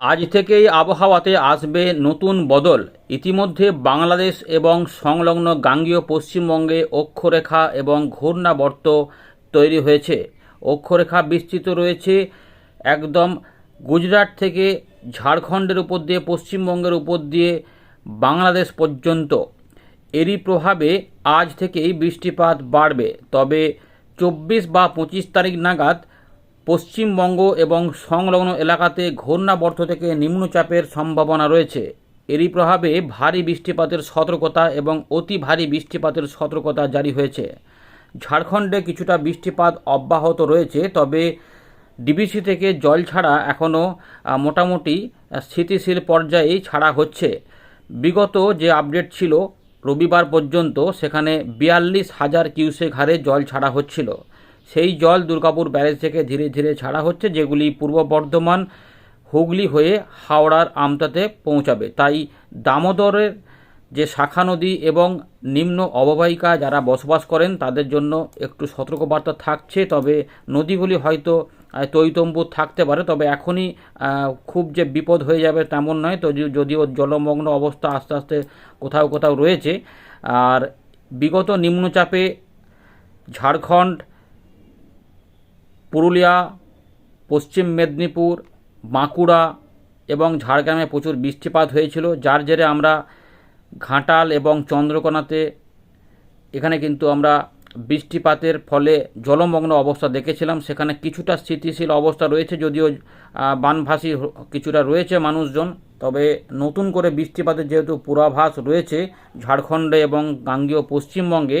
আজ থেকেই আবহাওয়াতে আসবে নতুন বদল। ইতিমধ্যে বাংলাদেশ এবং সংলগ্ন গাঙ্গীয় পশ্চিমবঙ্গে অক্ষরেখা এবং ঘূর্ণাবর্ত তৈরি হয়েছে। অক্ষরেখা বিস্তৃত রয়েছে একদম গুজরাট থেকে ঝাড়খণ্ডের উপর দিয়ে, পশ্চিমবঙ্গের উপর দিয়ে বাংলাদেশ পর্যন্ত। এরই প্রভাবে আজ থেকেই বৃষ্টিপাত বাড়বে। তবে চব্বিশ বা পঁচিশ তারিখ নাগাদ পশ্চিমবঙ্গ এবং সংলগ্ন এলাকাতে ঘূর্ণাবর্ত থেকে নিম্নচাপের সম্ভাবনা রয়েছে। এরই প্রভাবে ভারী বৃষ্টিপাতের সতর্কতা এবং অতি ভারী বৃষ্টিপাতের সতর্কতা জারি হয়েছে। ঝাড়খণ্ডে কিছুটা বৃষ্টিপাত অব্যাহত রয়েছে, তবে ডিবিসি থেকে জল ছাড়া এখনও মোটামুটি স্থিতিশীল পর্যায়েই ছাড়া হচ্ছে। বিগত যে আপডেট ছিল, রবিবার পর্যন্ত সেখানে বিয়াল্লিশ হাজার কিউসেক হারে জল ছাড়া হচ্ছিল। সেই জল দুর্গাপুর ব্যারেজ থেকে ধীরে ধীরে ছাড়া হচ্ছে, যেগুলি পূর্ব বর্ধমান হুগলি হয়ে হাওড়ার আমতাতে পৌঁছাবে। তাই দামোদরের যে শাখা নদী এবং নিম্ন অববাহিকা যারা বসবাস করেন, তাদের জন্য একটু সতর্কবার্তা থাকছে। তবে নদীগুলি হয়তো তৈতম্বু থাকতে পারে, তবে এখনই খুব যে বিপদ হয়ে যাবে তেমন নয়। তো যদিও জলমগ্ন অবস্থা আস্তে আস্তে কোথাও কোথাও রয়েছে। আর বিগত নিম্নচাপে ঝাড়খণ্ড পুরুলিয়া, পশ্চিম মেদিনীপুর, বাঁকুড়া এবং ঝাড়গ্রামে প্রচুর বৃষ্টিপাত হয়েছিল, যার জেরে আমরা ঘাটাল এবং চন্দ্রকোনাতে এখানে কিন্তু আমরা বৃষ্টিপাতের ফলে জলমগ্ন অবস্থা দেখেছিলাম। সেখানে কিছুটা স্থিতিশীল অবস্থা রয়েছে, যদিও বানভাসী কিছুটা রয়েছে মানুষজন। তবে নতুন করে বৃষ্টিপাতের যেহেতু পূর্বাভাস রয়েছে, ঝাড়খণ্ডে এবং গাঙ্গীয় পশ্চিমবঙ্গে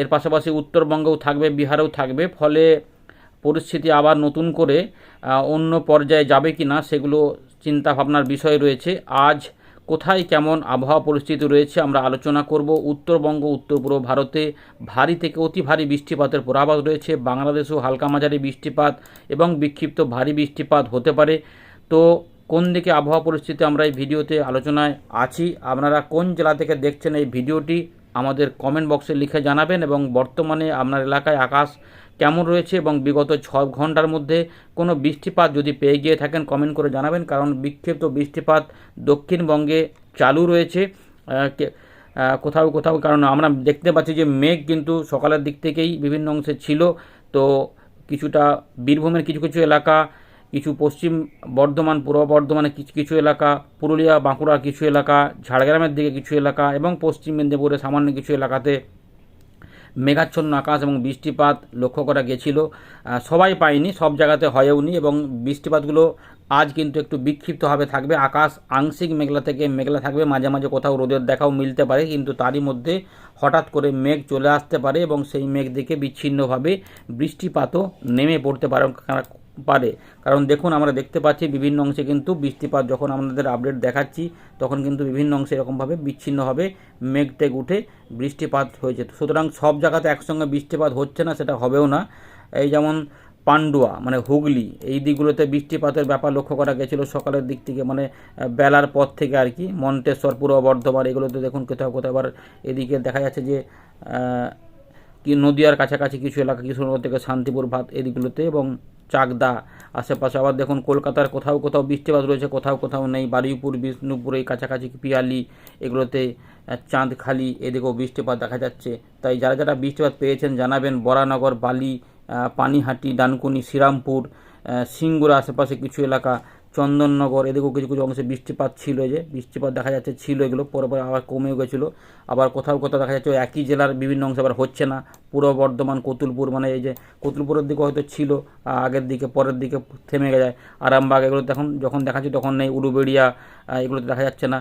এর পাশাপাশি উত্তরবঙ্গেও থাকবে, বিহারেও থাকবে। ফলে পরিস্থিতি আবার নতুন করে অন্য পর্যায়ে যাবে কি না সেগুলো চিন্তা ভাবনার বিষয় রয়েছে। আজ কোথায় কেমন আবহাওয়া পরিস্থিতি রয়েছে আমরা আলোচনা করব। উত্তরবঙ্গ উত্তর পূর্ব ভারতে ভারী থেকে অতি ভারী বৃষ্টিপাতের পূর্বাভাস রয়েছে। বাংলাদেশেও হালকা মাঝারি বৃষ্টিপাত এবং বিক্ষিপ্ত ভারী বৃষ্টিপাত হতে পারে। তো কোন দিকে আবহাওয়া পরিস্থিতি আমরা এই ভিডিওতে আলোচনায় আছি, আপনারা কোন জেলা থেকে দেখছেন এই ভিডিওটি আমাদের কমেন্ট বক্সে লিখে জানাবেন এবং বর্তমানে আপনার এলাকায় আকাশ কেমন রয়েছে এবং বিগত ছ ঘণ্টার মধ্যে কোনো বৃষ্টিপাত যদি পেয়ে গিয়ে থাকেন কমেন্ট করে জানাবেন। কারণ বিক্ষিপ্ত বৃষ্টিপাত দক্ষিণবঙ্গে চালু রয়েছে। কোথাও কোথাও, কারণ আমরা দেখতে পাচ্ছি যে মেঘ কিন্তু সকালের দিক থেকেই বিভিন্ন অংশে ছিল। তো কিছুটা বীরভূমের কিছু কিছু এলাকা, কিছু পশ্চিম বর্ধমান, পূর্ব বর্ধমানের কিছু কিছু এলাকা, পুরুলিয়া, বাঁকুড়ার কিছু এলাকা, ঝাড়গ্রামের দিকে কিছু এলাকা এবং পশ্চিম মেদিনীপুরের সামান্য কিছু এলাকাতে মেঘাচ্ছন্ন আকাশ এবং বৃষ্টিপাত লক্ষ্য করা গেছিল। সবাই পায়নি, সব জায়গাতে হয়েওনি এবং বৃষ্টিপাতগুলো আজ কিন্তু একটু বিক্ষিপ্তভাবে থাকবে। আকাশ আংশিক মেঘলা থেকে মেঘলা থাকবে, মাঝে মাঝে কোথাও রোদের দেখাও মিলতে পারে, কিন্তু তারই মধ্যে হঠাৎ করে মেঘ চলে আসতে পারে এবং সেই মেঘ দেখে বিচ্ছিন্নভাবে বৃষ্টিপাতও নেমে পড়তে পারে। পারে। কারণ দেখুন, আমরা দেখতে পাচ্ছি বিভিন্ন অংশে কিন্তু বৃষ্টিপাত যখন আমাদের আপডেট দেখাচ্ছি, তখন কিন্তু বিভিন্ন অংশে এরকমভাবে বিচ্ছিন্নভাবে মেঘ টেঘ উঠে বৃষ্টিপাত হয়েছে। সুতরাং সব জায়গাতে একসঙ্গে বৃষ্টিপাত হচ্ছে না, সেটা হবেও না। এই যেমন পান্ডুয়া মানে হুগলি, এই দিকগুলোতে বৃষ্টিপাতের ব্যাপার লক্ষ্য করা গেছিল সকালের দিক থেকে মানে বেলার পর থেকে আর কি। মন্তেশ্বর পূর্ব বর্ধমান, এগুলোতে দেখুন কোথাও কোথাও আবার এদিকে দেখা যাচ্ছে যে কি নদিয়ার কাছাকাছি কিছু এলাকা কিশোরগঞ্জ থেকে শান্তিপুর ভাত এদিকগুলোতে এবং চাকদা। আশেপাশে আবার দেখুন কলকাতার কোথাও কোথাও বৃষ্টিপাত রয়েছে, কোথাও কোথাও নেই। বারুইপুর, বিষ্ণুপুর, এই কাছাকাছি পিয়ালি, এগুলোতে চাঁদখালি, এদিকেও বৃষ্টিপাত দেখা যাচ্ছে। তাই যারা যারা বৃষ্টিপাত পেয়েছেন জানাবেন বরানগর, বালি পানিহাটি, ডানকুনি, শ্রীরামপুর সিঙ্গুর আশেপাশে কিছু এলাকা। চন্দননগর এদিকেও কিছু কিছু অংশে বৃষ্টিপাত ছিল যে, বৃষ্টিপাত দেখা যাচ্ছে ছিল এগুলো, পরে পরে আবার কমেও গেছিল। আবার কোথাও কোথাও দেখা যাচ্ছে একই জেলার বিভিন্ন অংশে আবার হচ্ছে না। পূর্ব বর্ধমান, কতুলপুর মানে এই যে কতুলপুরের দিকে হয়তো ছিল আগের দিকে, পরের দিকে থেমে যায় আরামবাগ এগুলো এখন যখন দেখাচ্ছি তখন নেই, উলুবেড়িয়া এগুলোতে দেখা যাচ্ছে না।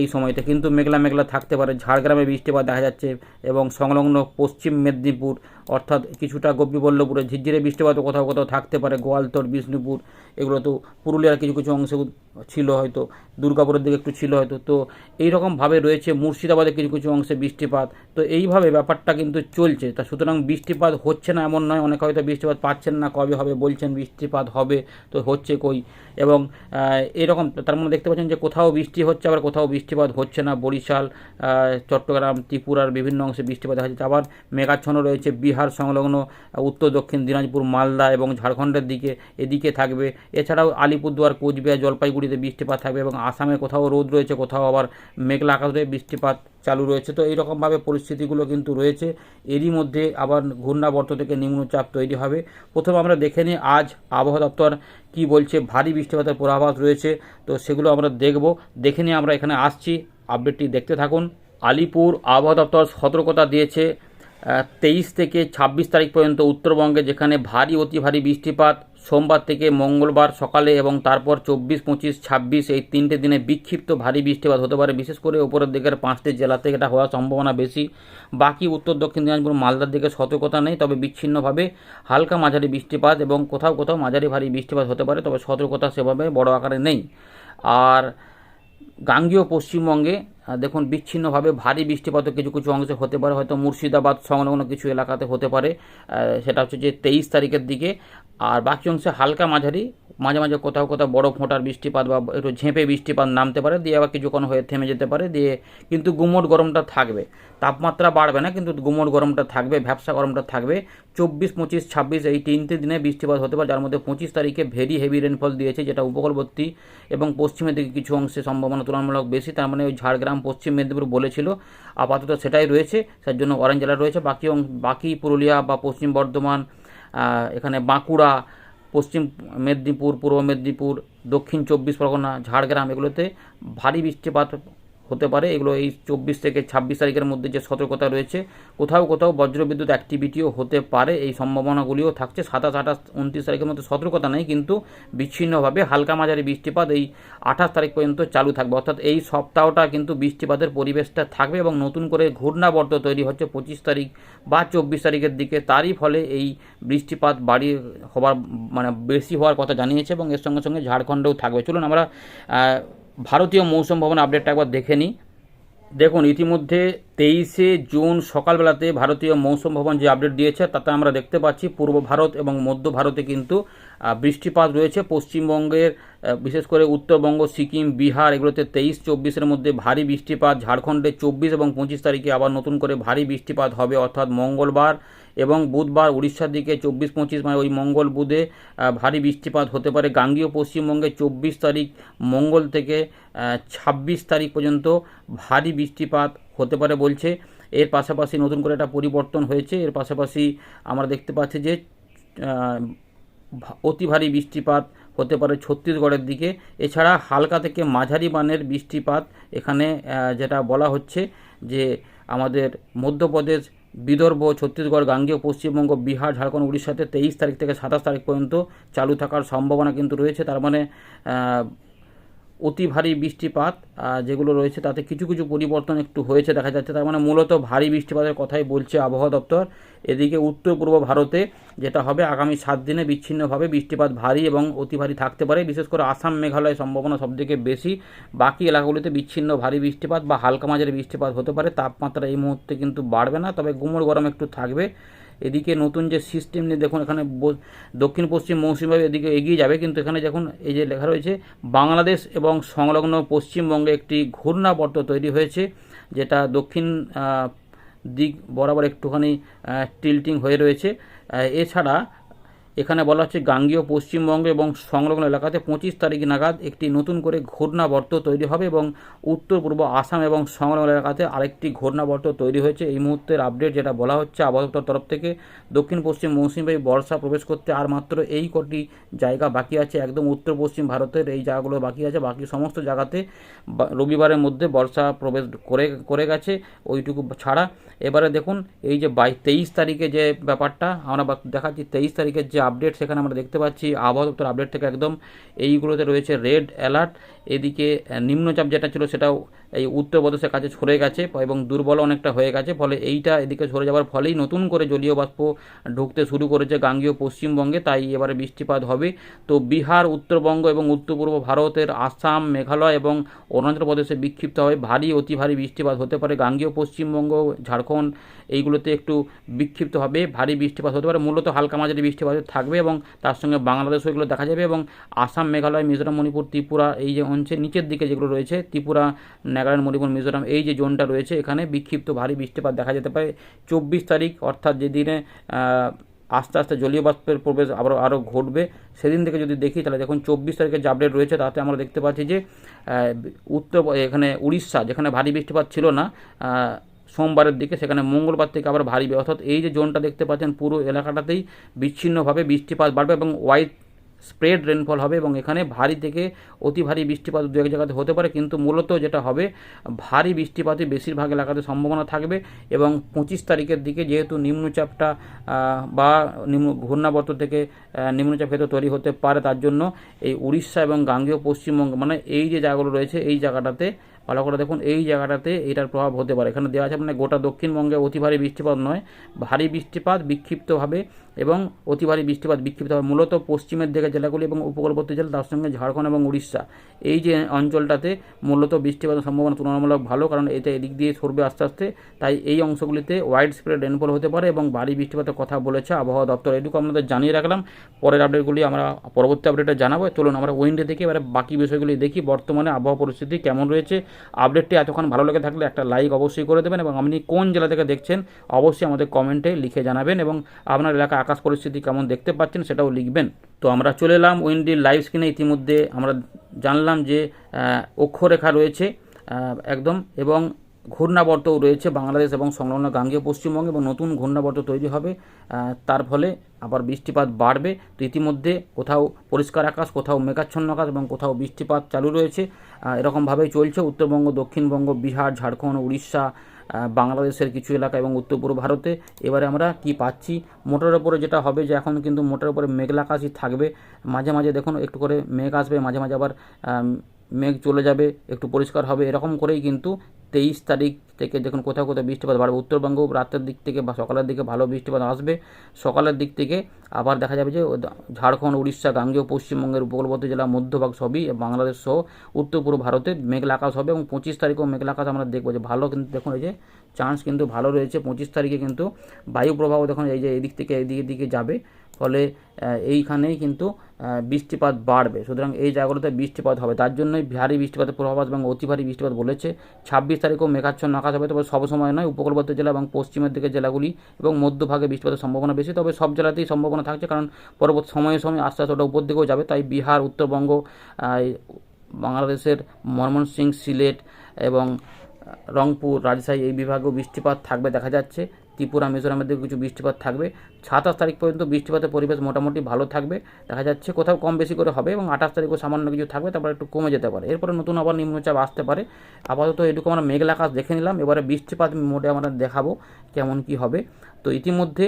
এই সময়তে। কিন্তু মেঘলা মেঘলা থাকতে পারে। ঝাড়গ্রামে বৃষ্টিপাত দেখা যাচ্ছে এবং সংলগ্ন পশ্চিম মেদিনীপুর, অর্থাৎ কিছুটা গোপীবল্লভপুরে ঝিরঝিরে বৃষ্টিপাত কোথাও কোথাও থাকতে পারে। গোয়ালতর, বিষ্ণুপুর এগুলো তো পুরুলিয়ার কিছু কিছু অংশে ছিল হয়তো, দুর্গাপুরের দিকে একটু ছিল হয়তো। তো এই এইরকমভাবে রয়েছে, মুর্শিদাবাদে কিছু কিছু অংশে বৃষ্টিপাত। তো এইভাবে ব্যাপারটা কিন্তু চলছে। তা সুতরাং বৃষ্টিপাত হচ্ছে না এমন নয়, অনেকে হয়তো বৃষ্টিপাত পাচ্ছেন না, কবে হবে বলছেন বৃষ্টিপাত হবে, তো হচ্ছে কই। এবং এরকম, তার মধ্যে দেখতে পাচ্ছেন যে কোথাও বৃষ্টি হচ্ছে, আবার কোথাও বৃষ্টিপাত হচ্ছে না। বরিশাল চট্টগ্রাম, ত্রিপুরার বিভিন্ন অংশে বৃষ্টিপাত দেখা যাচ্ছে আবার মেঘাচ্ছন্ন রয়েছে, বিহার সংলগ্ন উত্তর, দক্ষিণ, দিনাজপুর, মালদা এবং ঝাড়খণ্ডের দিকে, এদিকে থাকবে। এছাড়াও আলিপুরদুয়ার, কোচবিহার জলপাইগুড়িতে বৃষ্টিপাত থাকবে এবং আসামে কোথাও রোদ রয়েছে, কোথাও আবার মেঘলা আকাশ বৃষ্টিপাত চালু রয়েছে। তো এইরকমভাবে পরিস্থিতিগুলো কিন্তু রয়েছে। এরই মধ্যে আবার ঘূর্ণাবর্ত থেকে নিম্নচাপ তৈরি হবে। প্রথমে আমরা দেখে নিই আজ আবহাওয়া দপ্তর কি বলছে। ভারী বৃষ্টিপাতের পূর্বাভাস রয়েছে, তো সেগুলো আমরা দেখব। দেখে নিয়ে আমরা এখানে আসছি। আপডেটটি দেখতে থাকুন। আলিপুর আবহাওয়া দপ্তর সতর্কতা দিয়েছে তেইশ থেকে ছাব্বিশ তারিখ পর্যন্ত উত্তরবঙ্গে যেখানে ভারী, অতি ভারী বৃষ্টিপাত সোমবার থেকে মঙ্গলবার সকালে এবং তারপর চব্বিশ, পঁচিশ, ছাব্বিশ এই তিনটে দিনে বিক্ষিপ্ত ভারী বৃষ্টিপাত হতে পারে। বিশেষ করে উপরের দিকের পাঁচটি জেলাতে এটা হওয়ার সম্ভাবনা বেশি। বাকি উত্তর, দক্ষিণ দিনাজপুর, মালদার দিকে সতর্কতা নেই, তবে বিচ্ছিন্নভাবে হালকা মাঝারি বৃষ্টিপাত এবং কোথাও কোথাও মাঝারি ভারী বৃষ্টিপাত হতে পারে, তবে সতর্কতা সেভাবে বড় আকারে নেই। আর গাঙ্গীয় পশ্চিমবঙ্গে দেখুন, বিচ্ছিন্নভাবে ভারী বৃষ্টিপাতও কিছু কিছু অংশে হতে পারে। হয়তো মুর্শিদাবাদ সংলগ্ন কিছু এলাকাতে হতে পারে। সেটা হচ্ছে যে তেইশ তারিখের দিকে। আর বাকি অংশে হালকা মাঝারি মাঝে মাঝে কোথাও কোথাও বড় ফোঁটার বৃষ্টিপাত বা একটু ঝেঁপে বৃষ্টিপাত নামতে পারে, দিয়ে আবার কিছুক্ষণ হয়ে থেমে যেতে পারে, দিয়ে কিন্তু গুমোট গরমটা থাকবে। তাপমাত্রা বাড়বে না, কিন্তু গুমোট গরমটা থাকবে, ভ্যাবসা গরমটা থাকবে। চব্বিশ, পঁচিশ, ছাব্বিশ এই তিনটে দিনে বৃষ্টিপাত হতে পারে, যার মধ্যে পঁচিশ তারিখে ভেরি হেভি রেনফল দিয়েছে, যেটা উপকূলবর্তী এবং পশ্চিমের দিকে কিছু অংশে সম্ভাবনা তুলনামূলক বেশি, তার মানে ওই ঝাড়গ্রাম, পশ্চিম মেদিনীপুর বলেছিল, আপাতত সেটাই রয়েছে, তার জন্য অরেঞ্জ জেলা রয়েছে, বাকি বাকি পুরুলিয়া বা পশ্চিম বর্ধমান এখানে বাঁকুড়া পশ্চিম মেদিনীপুর পূর্ব মেদিনীপুর দক্ষিণ চব্বিশ পরগনা ঝাড়গ্রাম এগুলোতে ভারী বৃষ্টিপাত হতে পারে। এগুলো এই চব্বিশ থেকে ছাব্বিশ তারিখের মধ্যে যে সতর্কতা রয়েছে, কোথাও কোথাও বজ্রবিদ্যুৎ অ্যাক্টিভিটিও হতে পারে। এই সম্ভাবনাগুলিও থাকছে। সাতাশ, আঠাশ, উনত্রিশ তারিখের মধ্যে সতর্কতা নেই, কিন্তু বিচ্ছিন্নভাবে হালকা মাঝারি বৃষ্টিপাত এই আঠাশ তারিখ পর্যন্ত চালু থাকবে। অর্থাৎ এই সপ্তাহটা কিন্তু বৃষ্টিপাতের পরিবেশটা থাকবে এবং নতুন করে ঘূর্ণাবর্ত তৈরি হচ্ছে পঁচিশ তারিখ বা চব্বিশ তারিখের দিকে। তারই ফলে এই বৃষ্টিপাত বাড়ি হবার মানে বেশি হওয়ার কথা জানিয়েছে এবং এর সঙ্গে সঙ্গে ঝাড়খণ্ডেও থাকবে। চলুন আমরা ভারতীয় মৌসুম ভবন আপডেটটা একবার দেখে নিই। দেখুন, ইতিমধ্যে তেইশে জুন সকালবেলাতে ভারতীয় মৌসুম ভবন যে আপডেট দিয়েছে, তাতে আমরা দেখতে পাচ্ছি পূর্ব ভারত এবং মধ্য ভারতে কিন্তু বৃষ্টিপাত রয়েছে। পশ্চিমবঙ্গের বিশেষ করে উত্তরবঙ্গ, সিকিম, বিহার এগুলোতে তেইশ, চব্বিশের মধ্যে ভারী বৃষ্টিপাত। ঝাড়খণ্ডে চব্বিশ এবং পঁচিশ তারিখে আবার নতুন করে ভারী বৃষ্টিপাত হবে। অর্থাৎ মঙ্গলবার এবং বুধবার উড়িষ্যার দিকে চব্বিশ পঁচিশ মানে ওই মঙ্গল বুধে ভারী বৃষ্টিপাত হতে পারে। গাঙ্গীয় পশ্চিমবঙ্গে চব্বিশ তারিখ, মঙ্গল থেকে ছাব্বিশ তারিখ পর্যন্ত ভারী বৃষ্টিপাত হতে পারে বলছে। এর পাশাপাশি নতুন করে একটা পরিবর্তন হয়েছে। এর পাশাপাশি আমরা দেখতে পাচ্ছি যে অতি ভারী বৃষ্টিপাত হতে পারে ছত্তিশগড়ের দিকে। এছাড়া হালকা থেকে মাঝারি মানের বৃষ্টিপাত এখানে যেটা বলা হচ্ছে যে আমাদের মধ্যপ্রদেশ বিদর্ভ, ছত্তিশগড়, গাঙ্গেয়, পশ্চিমবঙ্গ, বিহার, ঝাড়খণ্ড, উড়িষ্যাতে তেইশ তারিখ থেকে সাতাশ তারিখ পর্যন্ত চালু থাকার সম্ভাবনা কিন্তু রয়েছে। তার মানে অতি ভারী বৃষ্টিপাত যেগুলো রয়েছে তাতে কিছু কিছু পরিবর্তন একটু হয়েছে, দেখা যাচ্ছে। তার মানে মূলত ভারী বৃষ্টিপাতের কথাই বলছে আবহাওয়া দপ্তর। এদিকে উত্তর পূর্ব ভারতে যেটা হবে, আগামী সাত দিনে বিচ্ছিন্নভাবে বৃষ্টিপাত ভারী এবং অতি ভারী থাকতে পারে। বিশেষ করে আসাম মেঘালয় সম্ভাবনা সবথেকে বেশি। বাকি এলাকাগুলিতে বিচ্ছিন্ন ভারী বৃষ্টিপাত বা হালকা মাঝারি বৃষ্টিপাত হতে পারে। তাপমাত্রা এই মুহূর্তে কিন্তু বাড়বে না, তবে গুমড় গরম একটু থাকবে। এদিকে নতুন যে সিস্টেম নিয়ে দেখুন, এখানে দক্ষিণ পশ্চিম মৌসুমিভাবে এদিকে এগিয়ে যাবে, কিন্তু এখানে যখন এই যে লেখা রয়েছে, বাংলাদেশ এবং সংলগ্ন পশ্চিমবঙ্গে একটি ঘূর্ণাবর্ত তৈরি হয়েছে, যেটা দক্ষিণ দিক বরাবর একটুখানি টিল্টিং হয়ে রয়েছে। এছাড়া এখানে বলা হচ্ছে গাঙ্গীয় পশ্চিমবঙ্গ এবং সংলগ্ন এলাকাতে পঁচিশ তারিখ নাগাদ একটি নতুন করে ঘূর্ণাবর্ত তৈরি হবে এবং উত্তর পূর্ব আসাম এবং সংলগ্ন এলাকাতে আরেকটি ঘূর্ণাবর্ত তৈরি হয়েছে। এই মুহূর্তের আপডেট যেটা বলা হচ্ছে আবহাওয়া তরফ থেকে, দক্ষিণ পশ্চিম মৌসুমী বর্ষা প্রবেশ করতে আর মাত্র এই কটি জায়গা বাকি আছে। একদম উত্তর পশ্চিম ভারতের এই জায়গাগুলো বাকি আছে। বাকি সমস্ত জায়গাতে রবিবারের মধ্যে বর্ষা প্রবেশ করে করে গেছে ওইটুকু ছাড়া। এবারে দেখুন, এই যে বাই তেইশ তারিখে যে ব্যাপারটা, আমরা দেখাচ্ছি, তেইশ তারিখের যে আপডেট সেখানে আমরা দেখতে পাচ্ছি। আবহাওয়া দপ্তর আপডেট থেকে একদম এইগুলোতে রয়েছে রেড অ্যালার্ট এদিকে নিম্নচাপ যেটা ছিল সেটাও এই উত্তরপ্রদেশের কাছে সরে গেছে এবং দুর্বল অনেকটা হয়ে গেছে। ফলে এইটা এদিকে সরে যাওয়ার ফলেই নতুন করে জলীয় বাষ্প ঢুকতে শুরু করেছে গাঙ্গীয় পশ্চিমবঙ্গে। তাই এবারে বৃষ্টিপাত হবে। তো বিহার, উত্তরবঙ্গ এবং উত্তর পূর্ব ভারতের আসাম, মেঘালয় এবং অরুণাচল প্রদেশে বিক্ষিপ্ত হবে ভারী, অতি ভারী বৃষ্টিপাত হতে পারে। গাঙ্গীয় পশ্চিমবঙ্গ, ঝাড়খণ্ড এইগুলোতে একটু বিক্ষিপ্ত হবে। ভারী বৃষ্টিপাত হতে পারে। মূলত হালকা মাঝারি বৃষ্টিপাত থাকবে এবং তার সঙ্গে বাংলাদেশও এগুলো দেখা যাবে এবং আসাম, মেঘালয়, মিজোরাম, মণিপুর, ত্রিপুরা এই যে অঞ্চল নিচের দিকে যেগুলো রয়েছে, ত্রিপুরা নাগাল্যান্ড মণিপুর মিজোরাম, এই যে জোনটা রয়েছে এখানে বিক্ষিপ্ত ভারী বৃষ্টিপাত দেখা যেতে পারে। চব্বিশ তারিখ, অর্থাৎ যেদিনে আস্তে আস্তে জলীয় বাষ্পের প্রবেশ আবার আরও ঘটবে। সেদিন থেকে যদি দেখি, তাহলে দেখুন চব্বিশ তারিখের যে আপডেট রয়েছে, তাতে আমরা দেখতে পাচ্ছি যে উত্তর, এখানে উড়িষ্যা, যেখানে ভারী বৃষ্টিপাত ছিল না সোমবারের দিকে, সেখানে মঙ্গলবার থেকে আবার ভারী, অর্থাৎ এই যে জোনটা দেখতে পাচ্ছেন, পুরো এলাকাটাতেই বিচ্ছিন্নভাবে বৃষ্টিপাত বাড়বে এবং হোয়াইট স্প্রেড রেনফল হবে এবং এখানে ভারী থেকে অতি ভারী বৃষ্টিপাত দু এক জায়গাতে হতে পারে, কিন্তু মূলত যেটা হবে, ভারী বৃষ্টিপাতই বেশিরভাগ এলাকাতে সম্ভাবনা থাকবে এবং পঁচিশ তারিখের দিকে যেহেতু নিম্নচাপটা বা নিম্ন ঘূর্ণাবর্ত থেকে নিম্নচাপ হয়তো তৈরি হতে পারে তার জন্য এই উড়িষ্যা এবং গাঙ্গেয় পশ্চিমবঙ্গ মানে এই যে জায়গাগুলো রয়েছে, এই জায়গাটাতে ভালো করে দেখুন, এই জায়গাটাতে এটার প্রভাব হতে পারে। এখানে দেওয়া আছে মানে গোটা দক্ষিণবঙ্গে অতি ভারী বৃষ্টিপাত নয়, ভারী বৃষ্টিপাত বিক্ষিপ্তভাবে এবং অতি ভারী বৃষ্টিপাত বিক্ষিপ্তভাবে, মূলত পশ্চিমের দিকে জেলাগুলি এবং উপকূলবর্তী জেলা, তার সঙ্গে ঝাড়খণ্ড এবং উড়িষ্যা। এই যে অঞ্চলটাতে মূলত বৃষ্টিপাতের সম্ভাবনা তুলনামূলক ভালো, কারণ এটা এদিক দিয়ে সরবে আস্তে আস্তে, তাই এই অংশগুলিতে ওয়াইড স্প্রেড রেনফল হতে পারে এবং ভারী বৃষ্টিপাতের কথা বলেছে আবহাওয়া দপ্তর। এটুকু আপনাদের জানিয়ে রাখলাম। পরের আপডেটগুলি আমরা পরবর্তী আপডেটে জানাব। চলুন আমরা উইন্ডে থেকে এবারে বাকি বিষয়গুলি দেখি। বর্তমানে আবহাওয়া পরিস্থিতি কেমন রয়েছে? আপডেটটি এতক্ষণ ভালো লেগে থাকলে একটা লাইক অবশ্যই করে দেবেন এবং আপনি কোন জেলা থেকে দেখছেন, অবশ্যই আমাদের কমেন্টে লিখে জানাবেন এবং আপনার এলাকা আকাশ পরিস্থিতি কেমন দেখতে পাচ্ছেন সেটাও লিখবেন। তো আমরা চলে এলাম উইন্ডির লাইভ স্ক্রিনে ইতিমধ্যে আমরা জানলাম যে অক্ষরেখা রয়েছে একদম এবং ঘূর্ণাবর্তও রয়েছে বাংলাদেশ এবং সংলগ্ন গাঙ্গেয় পশ্চিমবঙ্গে এবং নতুন ঘূর্ণাবর্ত তৈরি হবে তার ফলে আবার বৃষ্টিপাত বাড়বে। তো ইতিমধ্যে কোথাও পরিষ্কার আকাশ, কোথাও মেঘাচ্ছন্ন আকাশ এবং কোথাও বৃষ্টিপাত চালু রয়েছে। এরকমভাবেই চলছে উত্তরবঙ্গ, দক্ষিণবঙ্গ, বিহার, ঝাড়খণ্ড, উড়িষ্যা বাংলাদেশের কিছু এলাকা এবং উত্তর পূর্ব ভারতে। এবারে আমরা কি পাচ্ছি? মোটরের উপরে যেটা হবে যে এখন কিন্তু মোটরের উপরে মেঘলা আকাশই থাকবে। মাঝে মাঝে দেখুন একটু করে মেঘ আসবে, মাঝে মাঝে আবার মেঘ চলে যাবে, একটু পরিষ্কার হবে, এরকম করেই কিন্তু তেইশ তারিখ থেকে দেখুন কোথাও কোথাও বৃষ্টিপাত বাড়বে। উত্তরবঙ্গ রাতের দিক থেকে বা সকালের দিকে ভালো বৃষ্টিপাত আসবে। সকালের দিক থেকে আবার দেখা যাবে যে ঝাড়খণ্ড, উড়িষ্যা, গাঙ্গেয়, পশ্চিমবঙ্গের উপকূলবর্তী জেলা, মধ্যভাগ সবই বাংলাদেশ সহ উত্তর পূর্ব ভারতে মেঘলা আকাশ হবে এবং পঁচিশ তারিখেও মেঘলা আকাশ আমরা দেখব যে ভালো কিন্তু দেখুন এই যে চান্স কিন্তু ভালো রয়েছে। পঁচিশ তারিখে কিন্তু বায়ু প্রবাহ দেখুন এই যে এদিক থেকে এদিকে দিকে যাবে। ফলে এইখানেই কিন্তু বৃষ্টিপাত বাড়বে। সুতরাং এই জায়গাগুলোতে বৃষ্টিপাত হবে। তার জন্যই ভারী বৃষ্টিপাতের প্রভাব আসবে এবং অতি ভারী বৃষ্টিপাত বলেছে। ছাব্বিশ তারিখেও মেঘাচ্ছন্ন আকাশ হবে তবে সব সময় নয়। উপকূলবর্তী জেলা এবং পশ্চিমের দিকে জেলাগুলি এবং মধ্যভাগে বৃষ্টিপাতের সম্ভাবনা বেশি। তবে সব জেলাতেই সম্ভাবনা থাকছে, কারণ পরবর্তী সময়ে সময়ে আস্তে আস্তে ওটা উপর দিকেও যাবে। তাই বিহার, উত্তরবঙ্গ বাংলাদেশের ময়মনসিংহ সিলেট এবং রংপুর, রাজশাহী এই বিভাগেও বৃষ্টিপাত থাকবে, দেখা যাচ্ছে। ত্রিপুরা মিজোরামের দিকে কিছু বৃষ্টিপাত থাকবে। সাতাশ তারিখ পর্যন্ত বৃষ্টিপাতের পরিবেশ মোটামুটি ভালো থাকবে। দেখা যাচ্ছে কোথাও কম বেশি করে হবে এবং আঠাশ তারিখও সামান্য কিছু থাকবে, তারপর একটু কমে যেতে পারে। এরপরে নতুন আবার নিম্নচাপ আসতে পারে। আপাতত এটুকু আমরা মেঘলা আকাশ দেখে নিলাম। এবারে বৃষ্টিপাত মোটে আমরা দেখাবো কেমন কি হবে। তো ইতিমধ্যে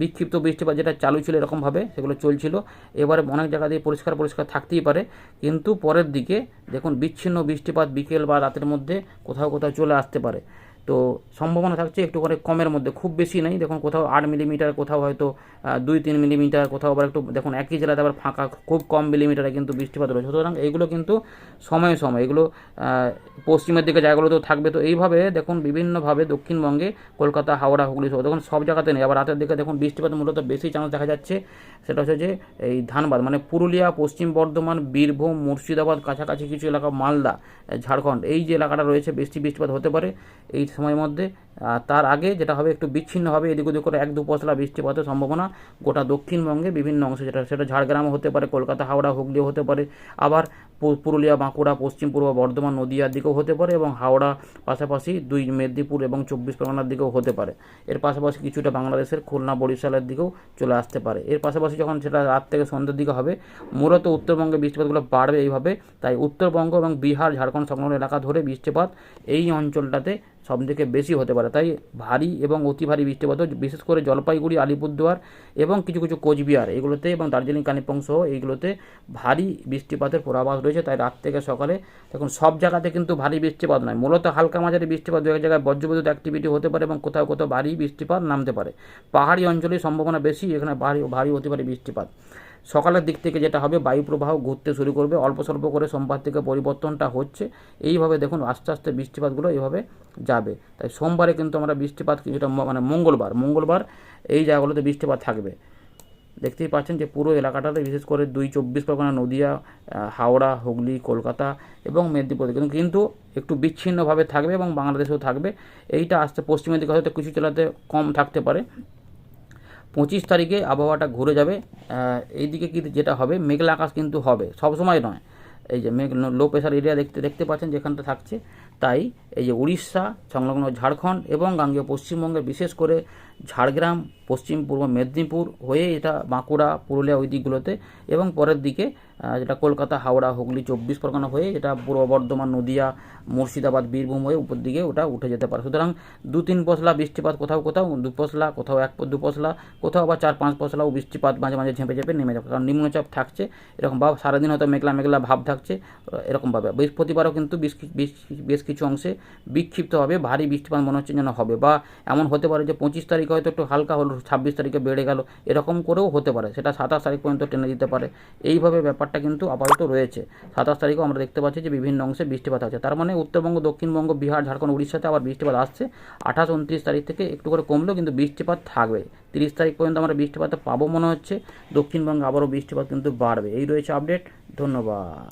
বিক্ষিপ্ত বৃষ্টিপাত যেটা চালু ছিল এরকমভাবে সেগুলো চলছিল। এবারে অনেক জায়গা দিয়ে পরিষ্কার পরিষ্কার থাকতেই পারে। কিন্তু পরের দিকে দেখুন বিচ্ছিন্ন বৃষ্টিপাত বিকেল বা রাতের মধ্যে কোথাও কোথাও চলে আসতে পারে। তো সম্ভাবনা থাকছে একটু করে কমের মধ্যে, খুব বেশি নেই। দেখুন কোথাও আট মিলিমিটার কোথাও হয়তো দুই, তিন মিলিমিটার কোথাও আবার একটু, দেখুন একই জেলাতে আবার ফাঁকা, খুব কম মিলিমিটারে কিন্তু বৃষ্টিপাত রয়েছে। সুতরাং এইগুলো কিন্তু সময়ে সময়, এগুলো পশ্চিমের দিকে জায়গাগুলোতেও থাকবে। তো এইভাবে দেখুন বিভিন্নভাবে দক্ষিণবঙ্গে কলকাতা, হাওড়া, হুগলি, সহ, দেখুন সব জায়গাতে নেই। আবার রাতের দিকে দেখুন বৃষ্টিপাত মূলত বেশি চান্স দেখা যাচ্ছে, সেটা হচ্ছে যে এই ধানবাদ মানে পুরুলিয়া, পশ্চিম বর্ধমান, বীরভূম, মুর্শিদাবাদ, কাছাকাছি কিছু এলাকা, মালদা, ঝাড়খণ্ড, এই যে এলাকাটা রয়েছে, বেশি বৃষ্টিপাত হতে পারে। এই সময়ের মধ্যে তার আগে যেটা হবে একটু বিচ্ছিন্ন হবে, এদিক ওদিক করে এক দু পশলা বৃষ্টিপাতের সম্ভাবনা গোটা দক্ষিণবঙ্গে বিভিন্ন অংশে, যেটা, সেটা ঝাড়গ্রামও হতে পারে, কলকাতা, হাওড়া, হুগলিও হতে পারে, আবার পুরুলিয়া, বাঁকুড়া, পশ্চিম পূর্ব বর্ধমান, নদীয়ার দিকেও হতে পারে এবং হাওড়া পাশাপাশি দুই মেদিনীপুর এবং চব্বিশ পরগনার দিকেও হতে পারে। এর পাশাপাশি কিছুটা বাংলাদেশের খুলনা, বরিশালের দিকেও চলে আসতে পারে। এর পাশাপাশি যখন সেটা রাত থেকে সন্ধ্যের দিকে হবে, মূলত উত্তরবঙ্গে বৃষ্টিপাতগুলো বাড়বে এইভাবে, তাই উত্তরবঙ্গ এবং বিহার, ঝাড়খণ্ড সংলগ্ন এলাকা ধরে বৃষ্টিপাত এই অঞ্চলটাতে সব থেকে বেশি হতে পারে। তাই ভারী এবং অতি ভারী বৃষ্টিপাত, বিশেষ করে জলপাইগুড়ি, আলিপুরদুয়ার এবং কিছু কিছু কোচবিহার, এগুলোতে এবং দার্জিলিং, কালিম্পং সহ এইগুলোতে ভারী বৃষ্টিপাতের পূর্বাভাস রয়েছে। তাই রাত থেকে সকালে দেখুন, সব জায়গাতে কিন্তু ভারী বৃষ্টিপাত নয়। মূলত হালকা মাঝারি বৃষ্টিপাত দু এক জায়গায় বজ্রবিদ্যুৎ অ্যাক্টিভিটি হতে পারে এবং কোথাও কোথাও ভারী বৃষ্টিপাত নামতে পারে। পাহাড়ি অঞ্চলে সম্ভাবনা বেশি, এখানে ভারী ভারী, অতি ভারী বৃষ্টিপাত। সকালের দিক থেকে যেটা হবে, বায়ুপ্রবাহ ঘুরতে শুরু করবে। অল্প স্বল্প করে সোমবার থেকে পরিবর্তনটা হচ্ছে। এইভাবে দেখুন, আস্তে আস্তে বৃষ্টিপাতগুলো এইভাবে যাবে। তাই সোমবারে কিন্তু আমরা বৃষ্টিপাত কিছুটা মানে মঙ্গলবার মঙ্গলবার এই জায়গাগুলোতে বৃষ্টিপাত থাকবে। দেখতেই পাচ্ছেন যে পুরো এলাকাটাতে বিশেষ করে দুই চব্বিশ পরগনা, নদিয়া হাওড়া, হুগলি, কলকাতা এবং মেদিনীপুর। কিন্তু কিন্তু একটু বিচ্ছিন্নভাবে থাকবে এবং বাংলাদেশেও থাকবে। এইটা আসতে পশ্চিমের দিকে হয়তো কিছু জেলাতে কম থাকতে পারে। পঁচিশ তারিখে আবহাওয়াটা ঘুরে যাবে। এইদিকে কিন্তু যেটা হবে, মেঘলা আকাশ কিন্তু হবে, সব সময় নয়। এই যে মেঘ, লো প্রেশার এরিয়া দেখতে দেখতে পাচ্ছেন যেখানটা থাকছে। তাই এই যে উড়িষ্যা, সংলগ্ন ঝাড়খণ্ড এবং গাঙ্গীয় পশ্চিমবঙ্গে বিশেষ করে ঝাড়গ্রাম, পশ্চিম পূর্ব মেদিনীপুর হয়ে এটা বাঁকুড়া, পুরুলিয়া ওই দিকগুলোতে এবং পরের দিকে যেটা কলকাতা, হাওড়া, হুগলি, চব্বিশ পরগনা হয়ে যেটা পূর্ব বর্ধমান, নদিয়া, মুর্শিদাবাদ, বীরভূম হয়ে উপর দিকে ওটা উঠে যেতে পারে। সুতরাং দু তিন পশলা বৃষ্টিপাত কোথাও কোথাও, দু পশলা, কোথাও এক, দু পশলা, কোথাও আবার চার পাঁচ পশলাও বৃষ্টিপাত মাঝে মাঝে ঝেঁপে ঝেঁপে নেমে যাবে। কারণ নিম্নচাপ থাকছে, এরকম ভাব সারাদিন হয়তো মেঘলা মেঘলা ভাব থাকছে, এরকমভাবে। বৃহস্পতিবারও কিন্তু বেশ কিছু অংশে বিক্ষিপ্তভাবে ভারী বৃষ্টিপাত মনে হচ্ছে যেন হবে। বা এমন হতে পারে যে পঁচিশ তারিখে হয়তো একটু হালকা হলো, ছাব্বিশ তারিখে বেড়ে গেল, এরকম করেও হতে পারে। সেটা সাতাশ তারিখ পর্যন্ত টেনে দিতে পারে। এইভাবে ব্যাপারটা কিন্তু আপাতত রয়েছে। সাতাশ তারিখেও আমরা দেখতে পাচ্ছি যে বিভিন্ন অংশে বৃষ্টিপাত আছে তার মানে উত্তরবঙ্গ, দক্ষিণবঙ্গ, বিহার, ঝাড়খণ্ড, উড়িষ্যাতে আবার বৃষ্টিপাত আসছে। আঠাশ, উনত্রিশ তারিখ থেকে একটু করে কমলেও কিন্তু বৃষ্টিপাত থাকবে। তিরিশ তারিখ পর্যন্ত আমরা বৃষ্টিপাত পাবো মনে হচ্ছে। দক্ষিণবঙ্গে আবারও বৃষ্টিপাত কিন্তু বাড়বে। এই রয়েছে আপডেট। ধন্যবাদ।